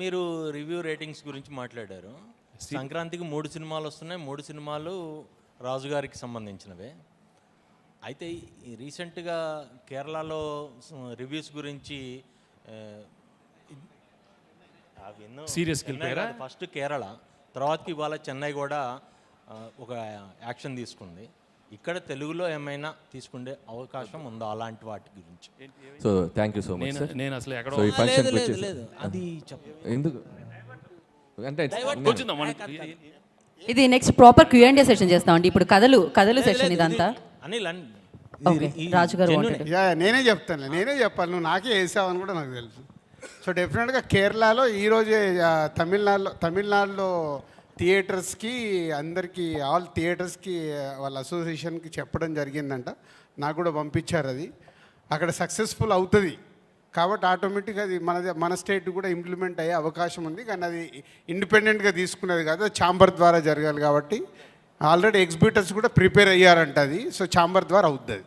మీరు review ratings గురించి మాట్లాడారు. సంక్రాంతికి మూడు సినిమాలు వస్తున్నాయి. మూడు సినిమాలు రాజు గారికి సంబంధించినవే. అయితే రీసెంట్గా కేరళలో రివ్యూస్ గురించి? కాదు, ఫస్ట్ కేరళ తర్వాతకి ఇవాళ చెన్నై కూడా ఒక యాక్షన్ తీసుకుంది. ఇక్కడ తెలుగులో ఏమైనా తీసుకునే అవకాశం ఉందా అలాంటి వాటి గురించి? So thank you so much నేను సార్ నేను అసలు ఎక్కడో సో ఈ లేదు ఫంక్షన్కి లేదు అది చెప్ప ఎందుకు? అంటే మన- ఇది next proper Q and session చేస్తామండి ఇప్పుడు కథలు కథలు సెషన్ ఇదంతా. అనిల్ అన్- ఓకే రాజు గారు. యా నేనే చెప్తాను నేనే చెప్పాలి. నువ్వు నాకే వేసావని కూడా నాకు తెలుసు. సో డెఫినెట్గా కేరళలో ఈరోజే ఆ, తమిళనాడులో తమిళనాడులో థియేటర్స్కి అందరికీ ఆల్ థియేటర్స్కి వాళ్ళ అసోసియేషన్కి చెప్పడం జరిగిందంట. నాకు కూడా పంపించారు అది. అక్కడ సక్సెస్ఫుల్ అవుతుంది. కాబట్టి ఆటోమేటిక్గా అది మనది మన స్టేట్ కూడా ఇంప్లిమెంట్ అయ్యే అవకాశం ఉంది. కానీ అది ఇండిపెండెంట్గా తీసుకునేది కాదు. ఛాంబర్ ద్వారా జరగాలి కాబట్టి ఆల్రెడీ ఎగ్జిబిటర్స్ కూడా ప్రిపేర్ అయ్యారంట అది. సో ఛాంబర్ ద్వారా అవుతుంది